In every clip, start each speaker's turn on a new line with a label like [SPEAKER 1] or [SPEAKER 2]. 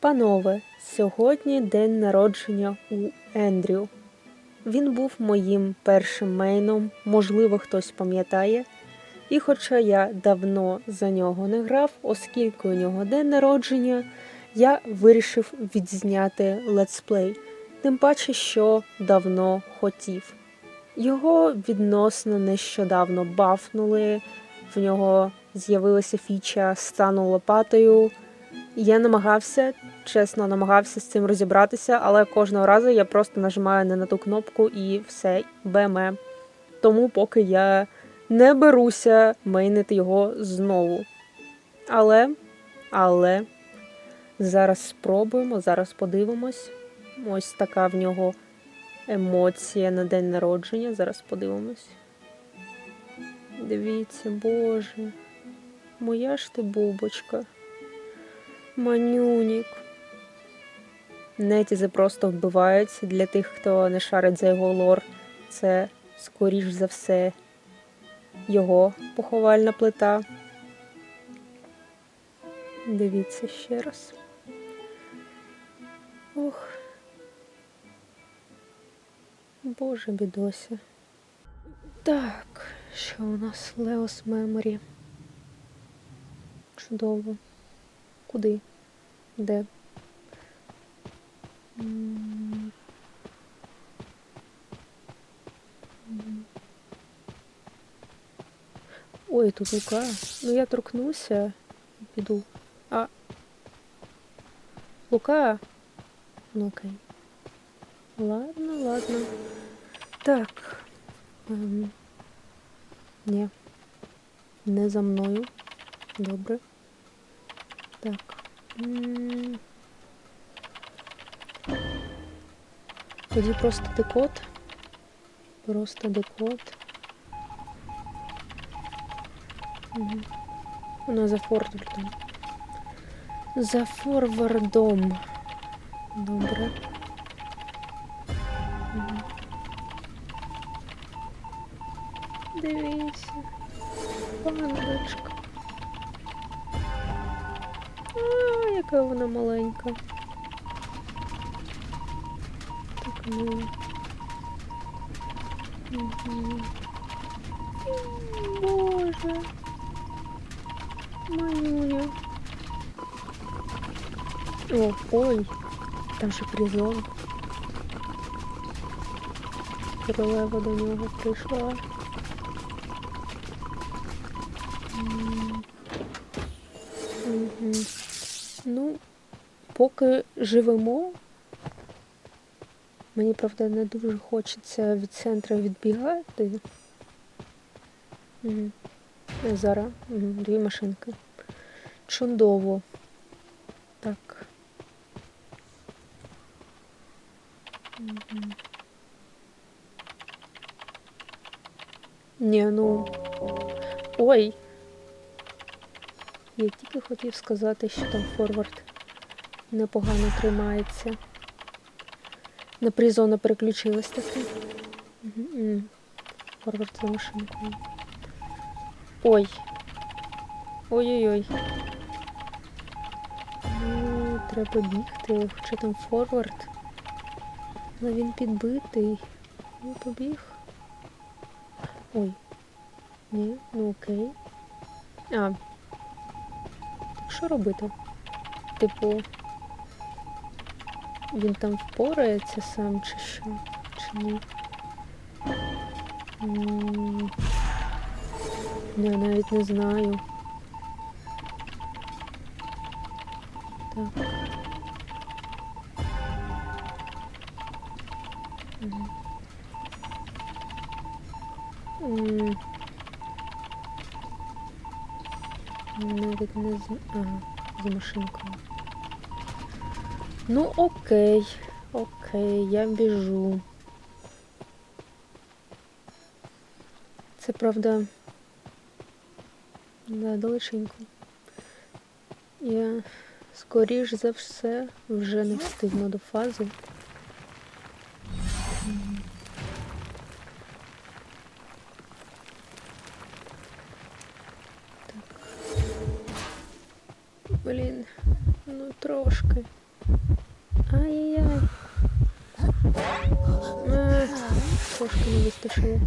[SPEAKER 1] Панове, сьогодні день народження у Ендрю. Він був моїм першим мейном, можливо, хтось пам'ятає. І хоча я давно за нього не грав, оскільки у нього день народження, я вирішив відзняти летсплей, тим паче, що давно хотів. Його відносно нещодавно бафнули, в нього з'явилася фіча стану лопатою. Я намагався, чесно, намагався з цим розібратися, але кожного разу я просто нажимаю не на ту кнопку і все, БМ. Тому поки я не беруся мейнити його знову. Але, але, зараз спробуємо, зараз подивимось. Ось така в нього емоція на день народження. Зараз подивимось. Дивіться, боже, моя ж ти бубочка. Манюнік. Нетізи просто вбиваються для тих, хто не шарить за його лор. Це, скоріш за все, його поховальна плита. Дивіться ще раз. Ох. Боже бідося. Так, що у нас Леос Меморі? Чудово. Куди? Де? Ой, тут Лука. Ну я торкнуся і піду. А. Лука. Ну окей. Ладно, ладно. Так. Ем. Ні. Не за мною. Добре. Так. Тоді просто декод. Просто декод. Мгм. Вона за форвардом. За форвардом. Добре. Мгм. Дивіться. Пандочка. А, яка вона маленька. Так мило. Мгм. Боже. Манюня. О, ой, там же призон. Королева до нього прийшла. Поки живемо. Мені, правда, не дуже хочеться від центру відбігати. Угу. Зараз дві машинки. Чудово. Так. Угу. Ні, ну. Ой. Я тільки хотів сказати, що там форвард непогано тримається. На призона переключилась таки. Форвард за машинкою. Ой. Ой-ой-ой. Ну, треба бігти, хоча там форвард. Але він підбитий. Ну, побіг. Ой. Ні, ну окей. А. Що робити? Типу. Він там впорається сам чи що? Чи ні? Я навіть не знаю. Так. Навіть не з... Ага, з машинкою. Ну окей, окей, я біжу. Це правда. Да, далеченько. Я скоріш за все вже не встигну до фази. Так. Блін, ну трошки. Ай-яй-яй. А, Трошки не вистачило.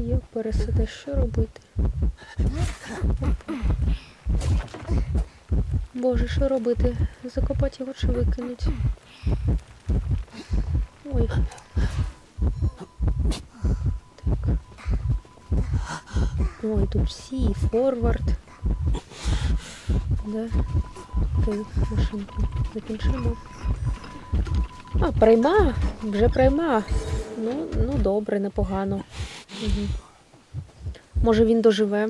[SPEAKER 1] Йо, пересаде, що робити? Боже, що робити? Закопати його чи викинуть? Ой. Так. Ой, тут всі, форвард. Да. Окей, машинку закінчимо. А, прийма, вже прийма. Ну, ну добре, непогано. Угу. Може він доживе.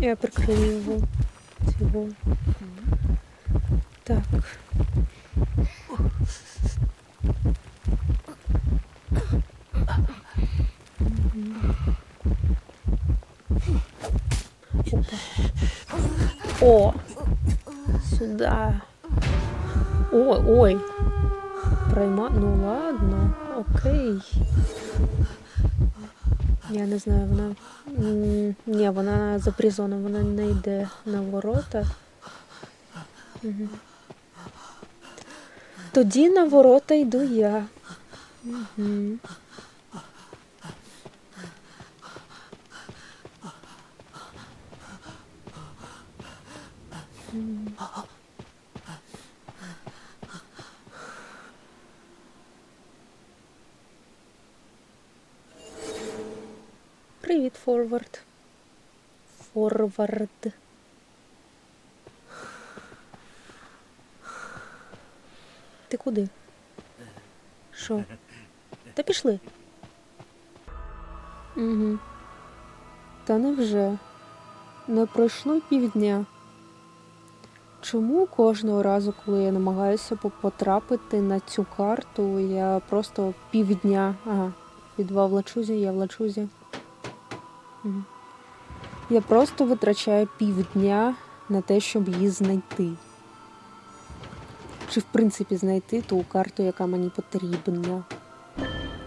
[SPEAKER 1] Я прикрию його. Цього. Так. О! Сюда. Ой, ой. Пройма. Ну ладно, окей. Я не знаю, вона. Ні, вона за призоном, вона не йде на ворота. Угу. Тоді на ворота йду я. Угу. Форвард. Форвард. Ти куди? Що? Та пішли. Угу. Та невже? Не пройшло півдня. Чому кожного разу, коли я намагаюся потрапити на цю карту, я просто півдня. Ага, підвал в лачузі, я в лачузі. Мгм. Я просто витрачаю півдня на те, щоб її знайти. Чи в принципі знайти ту карту, яка мені потрібна.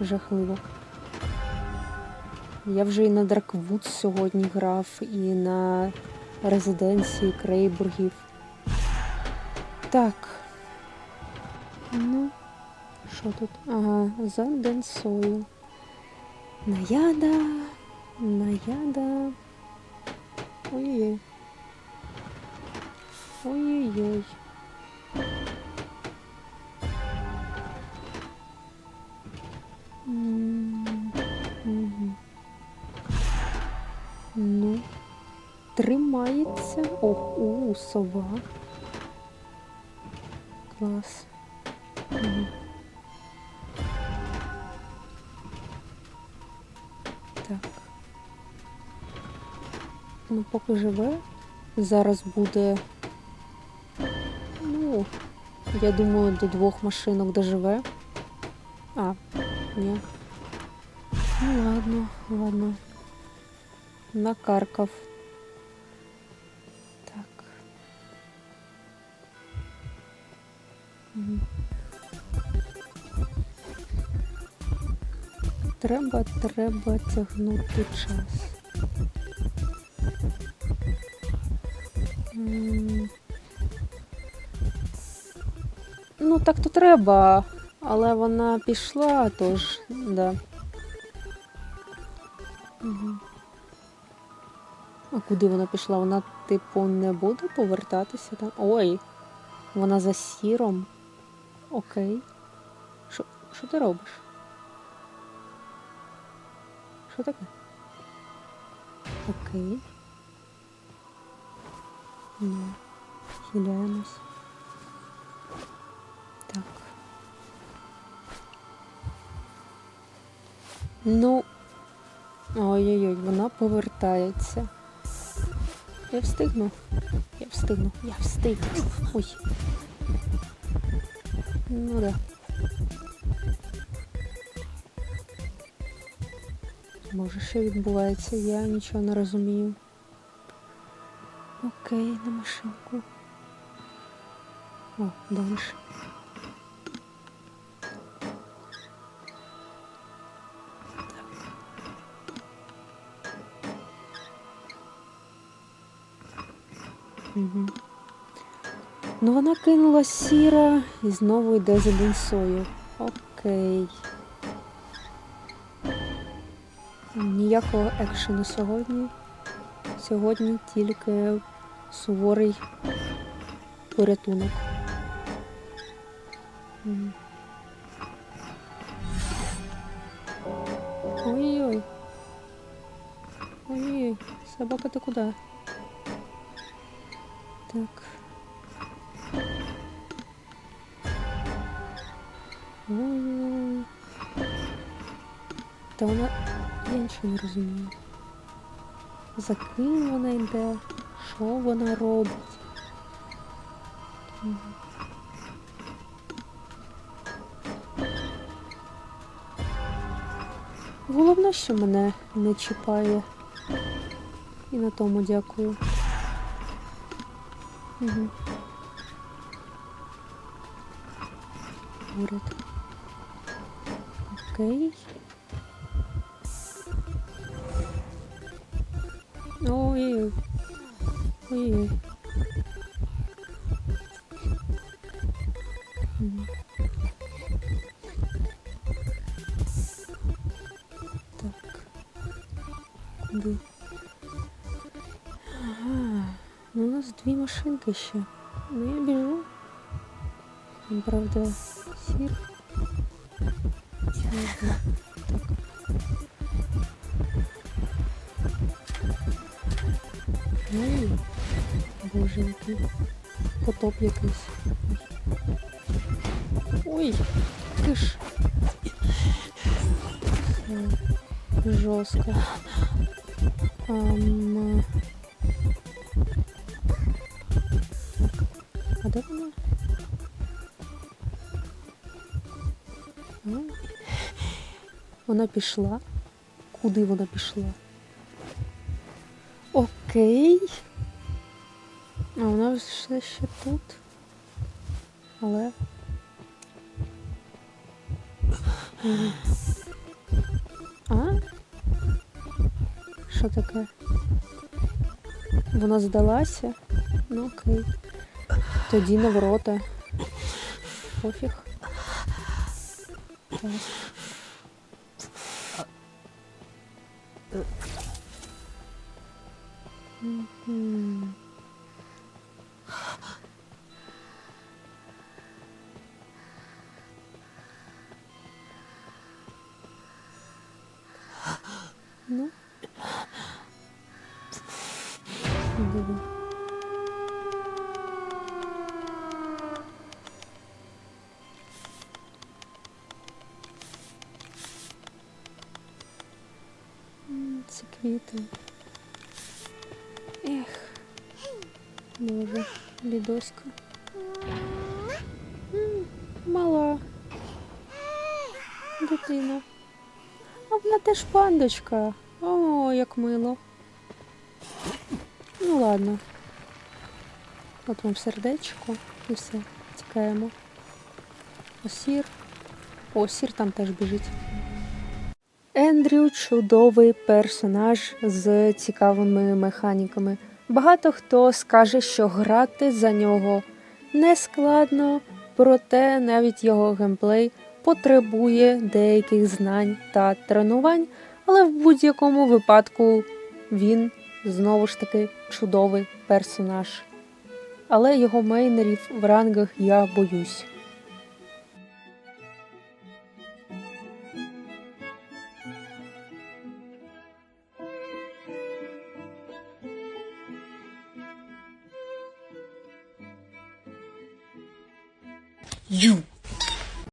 [SPEAKER 1] Жахливо. Я вже і на Драквуд сьогодні грав, і на резиденції Крейбургів. Так. Ну, що тут? Ага, за Денсою. Наяда. Наяда. Ой-ой-ой. Ой-ой-ой. Ну, тримається. Ох, у, сова. Клас. Так. Ну, поки живе. Зараз буде. Ну, я думаю, до двох машинок доживе. А, ні. Ну ладно, ладно. Накаркав. Так. Треба, треба тягнути час. Ну, так то треба, але вона пішла, тож, да. Угу. А куди вона пішла? Вона, типу, не буде повертатися там? Ой, вона за сіром. Окей. Що, що ти робиш? Що таке? Окей. Ну, хиляємось. Так. Ну. Ой-ой-ой, вона повертається. Я встигну. Я встигну. Я встигну. Ой. Ну да. Може, що відбувається? Я нічого не розумію. Окей, на машинку. О, далі. Угу. Ну вона кинула сіра і знову йде за лінсою. Окей. Ніякого екшену сьогодні. Сьогодні тільки суворий порятунок. Ой-ой. Ой-ой, собака ты куда? Так. Ой-ой. Та вона. Я нічого не розумію. За ким вона йде? Що вона робить? Головне, що мене не чіпає. І на тому дякую. Угу. Окей. Ой. Ой. Мгм. Так. Куди? Ага. Ну, у нас дві машинки ще. Ну, я біжу. Там, правда, сір. Ага. Так. Ой, який потоп якийсь. Ой, ти ж. Жорстко. Ам... А де вона? Вона пішла. Куди вона пішла? Окей. А вона все ще тут. Але. А? Що таке? Вона здалася? Ну окей. Тоді на ворота. Пофіг. Так. Мгм. Ну. Диви. Це квіти. Ех. Боже, бідоська. Мала. Дитина. А вона теж пандочка. О, як мило. Ну ладно. От вам сердечко і все. Тікаємо. Осір. О, сір там теж біжить. Ендрю чудовий персонаж з цікавими механіками. Багато хто скаже, що грати за нього не складно, проте навіть його геймплей потребує деяких знань та тренувань, але в будь-якому випадку він знову ж таки чудовий персонаж. Але його мейнерів в рангах я боюсь.